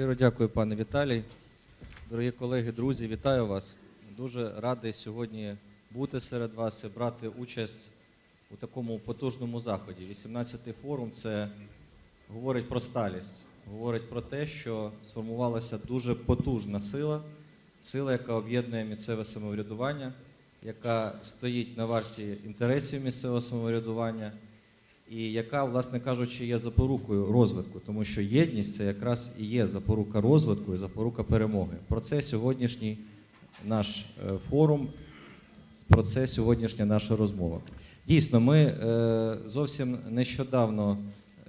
Щиро дякую, пане Віталій. Дорогі колеги, друзі, вітаю вас. Дуже радий сьогодні бути серед вас і брати участь у такому потужному заході. 18-й форум це говорить про сталість, говорить про те, що сформувалася дуже потужна сила, сила, яка об'єднує місцеве самоврядування, яка стоїть на варті інтересів місцевого самоврядування і яка, власне кажучи, є запорукою розвитку, тому що єдність це якраз і є запорука розвитку і запорука перемоги. Про це сьогоднішній наш е, форум, про це сьогоднішня наша розмова. Дійсно, ми е, зовсім нещодавно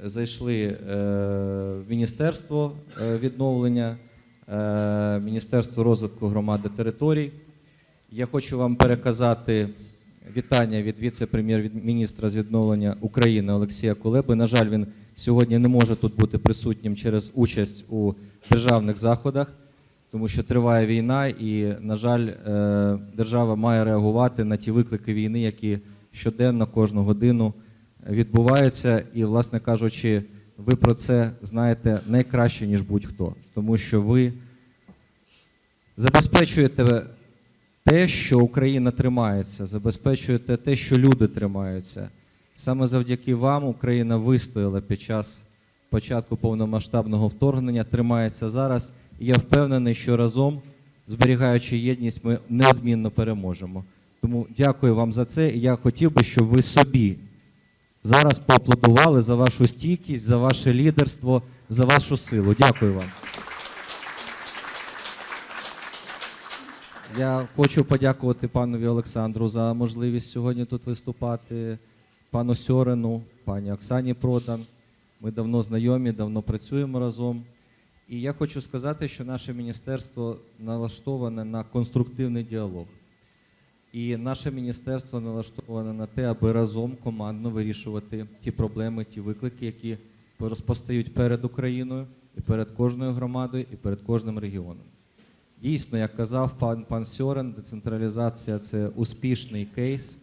зайшли е, в Міністерство відновлення, Міністерство розвитку громади територій. Я хочу вам переказати вітання від віце-прем'єр-міністра з відновлення України Олексія Кулеби. На жаль, він сьогодні не може тут бути присутнім через участь у державних заходах, тому що триває війна, і, на жаль, е, держава має реагувати на ті виклики війни, які щоденно, кожну годину відбуваються. І, власне кажучи, ви про це знаєте найкраще, ніж будь-хто, тому що ви забезпечуєте те, що Україна тримається, забезпечуєте те, що люди тримаються. Саме завдяки вам Україна вистояла під час початку повномасштабного вторгнення, тримається зараз. І я впевнений, що разом, зберігаючи єдність, ми неодмінно переможемо. Тому дякую вам за це. І я хотів би, щоб ви собі зараз поаплодували за вашу стійкість, за ваше лідерство, за вашу силу. Дякую вам. Я хочу подякувати панові Олександру за можливість сьогодні тут виступати, пану Сьорену, пані Оксані Продан. Ми давно знайомі, давно працюємо разом. І я хочу сказати, що наше міністерство налаштоване на конструктивний діалог. І наше міністерство налаштоване на те, аби разом командно вирішувати ті проблеми, ті виклики, які розпостають перед Україною і перед кожною громадою, і перед кожним регіоном. Дійсно, як казав пан, пан Сьорен, децентралізація це успішний кейс,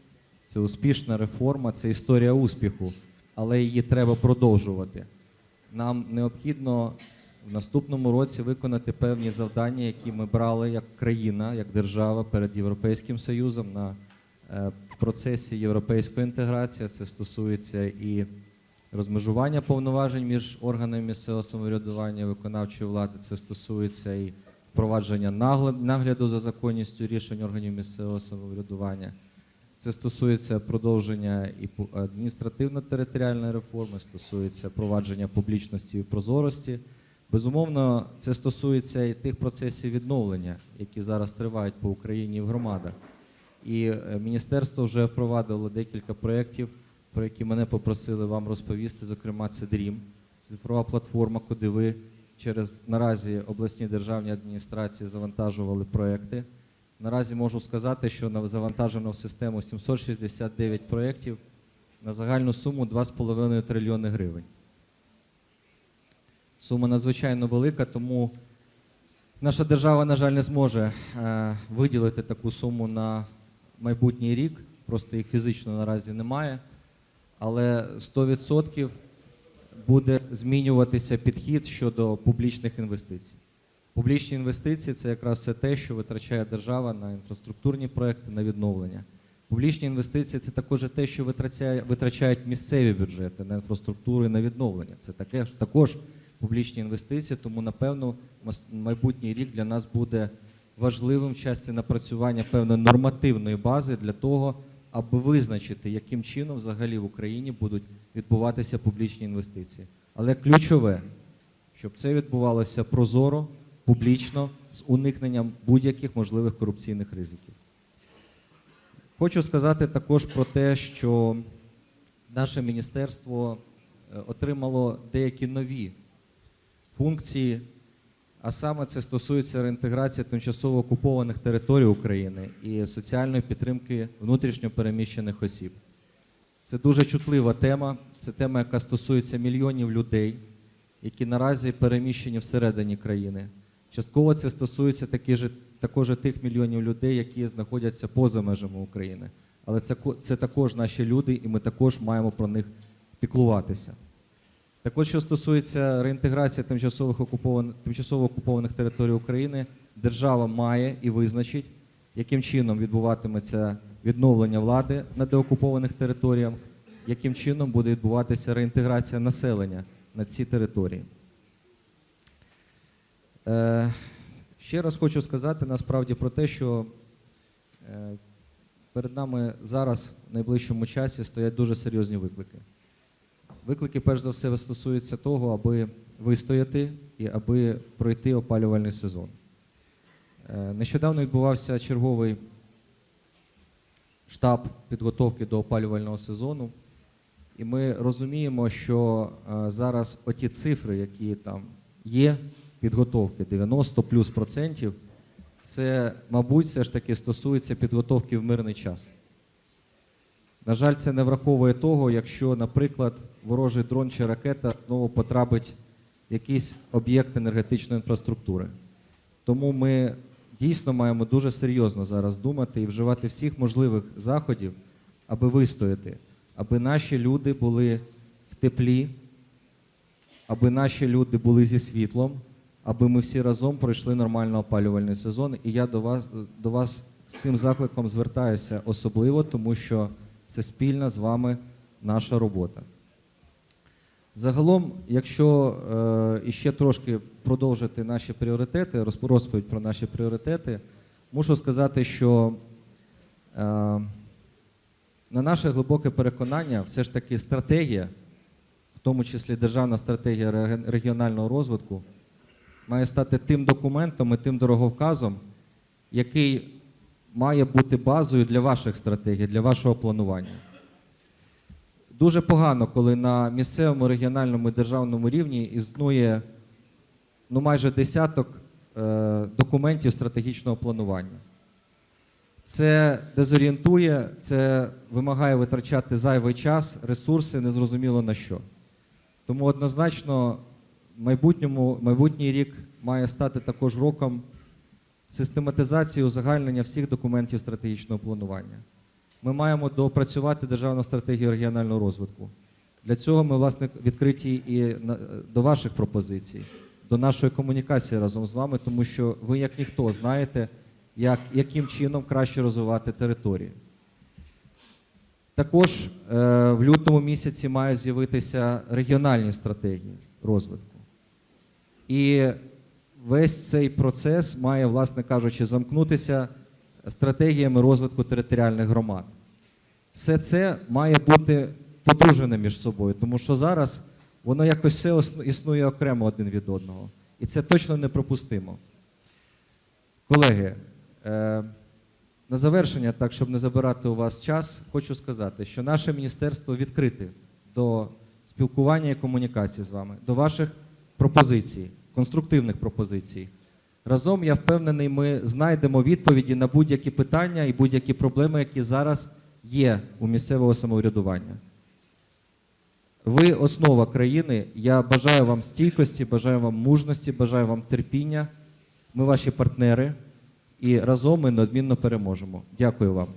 це успішна реформа, це історія успіху, але її треба продовжувати. Нам необхідно в наступному році виконати певні завдання, які ми брали як країна, як держава перед Європейським Союзом на е, в процесі європейської інтеграції. Це стосується і розмежування повноважень між органами місцевого самоврядування, виконавчої влади. Це стосується і впровадження нагляду за законністю рішень органів місцевого самоврядування. Це стосується продовження і адміністративно-територіальної реформи, стосується провадження публічності і прозорості. Безумовно, це стосується і тих процесів відновлення, які зараз тривають по Україні і в громадах. І е, міністерство вже впровадило декілька проєктів, про які мене попросили вам розповісти. Зокрема, це DREAM, цифрова платформа, куди ви через наразі обласні державні адміністрації завантажували проекти. Наразі можу сказати, що завантажено в систему 769 проєктів на загальну суму 2,5 трильйони гривень. Сума надзвичайно велика, тому наша держава, на жаль, не зможе е, виділити таку суму на майбутній рік. Просто їх фізично наразі немає. Але 100% буде змінюватися підхід щодо публічних інвестицій. Публічні інвестиції це якраз все те, що витрачає держава на інфраструктурні проекти, на відновлення. Публічні інвестиції це також те, що витрачає- витрачають місцеві бюджети на інфраструктуру і на відновлення. Це таке також публічні інвестиції, тому напевно майбутній рік для нас буде важливим в часті напрацювання певної нормативної бази для того, аби визначити, яким чином взагалі в Україні будуть відбуватися публічні інвестиції. Але ключове, щоб це відбувалося прозоро, публічно, з уникненням будь-яких можливих корупційних ризиків. Хочу сказати також про те, що наше міністерство е, отримало деякі нові функції, а саме це стосується реінтеграції тимчасово окупованих територій України і соціальної підтримки внутрішньо переміщених осіб. Це дуже чутлива тема. Це тема, яка стосується мільйонів людей, які наразі переміщені всередині країни. Частково це стосується також тих мільйонів людей, які знаходяться поза межами України. Але це, це також наші люди, і ми також маємо про них піклуватися. Так от, що стосується реінтеграції тимчасових окупованих, тимчасово окупованих територій України, держава має і визначить, яким чином відбуватиметься відновлення влади на деокупованих територіях, яким чином буде відбуватися реінтеграція населення на ці території. Е, ще раз хочу сказати насправді про те, що е, перед нами зараз в найближчому часі стоять дуже серйозні виклики. Виклики, перш за все, стосуються того, аби вистояти і аби пройти опалювальний сезон. Е, Нещодавно відбувався черговий штаб підготовки до опалювального сезону, і ми розуміємо, що е, зараз оті цифри, які там є, підготовки 90 плюс процентів, це, мабуть, все ж таки стосується підготовки в мирний час. На жаль, це не враховує того, якщо, наприклад, ворожий дрон чи ракета знову потрапить в якийсь об'єкт енергетичної інфраструктури. Тому ми дійсно маємо дуже серйозно зараз думати і вживати всіх можливих заходів, аби вистояти, аби наші люди були в теплі, аби наші люди були зі світлом, аби ми всі разом пройшли нормально опалювальний сезон. І я до вас, до вас з цим закликом звертаюся особливо, тому що це спільна з вами наша робота. Загалом, якщо е, іще трошки продовжити наші пріоритети, розп- розповідь про наші пріоритети, мушу сказати, що е, на наше глибоке переконання, все ж таки стратегія, в тому числі державна стратегія регіонального розвитку, має стати тим документом і тим дороговказом, який має бути базою для ваших стратегій, для вашого планування. Дуже погано, коли на місцевому, регіональному і державному рівні існує ну, майже десяток е, документів стратегічного планування. Це дезорієнтує, це вимагає витрачати зайвий час, ресурси, незрозуміло на що. Тому однозначно майбутньому, майбутній рік має стати також роком систематизації узагальнення всіх документів стратегічного планування. Ми маємо доопрацювати державну стратегію регіонального розвитку. Для цього ми, власне, відкриті і до ваших пропозицій, до нашої комунікації разом з вами, тому що ви, як ніхто, знаєте, як, яким чином краще розвивати території. Також е, в лютому місяці мають з'явитися регіональні стратегії розвитку. І весь цей процес має, власне кажучи, замкнутися стратегіями розвитку територіальних громад. Все це має бути подружене між собою, тому що зараз воно якось все існує окремо один від одного. І це точно неприпустимо. Колеги, е, на завершення, так, щоб не забирати у вас час, хочу сказати, що наше міністерство відкрите до спілкування і комунікації з вами, до ваших пропозицій, конструктивних пропозицій. Разом, я впевнений, ми знайдемо відповіді на будь-які питання і будь-які проблеми, які зараз є у місцевого самоврядування. Ви основа країни. Я бажаю вам стійкості, бажаю вам мужності, бажаю вам терпіння. Ми ваші партнери і разом ми неодмінно переможемо. Дякую вам.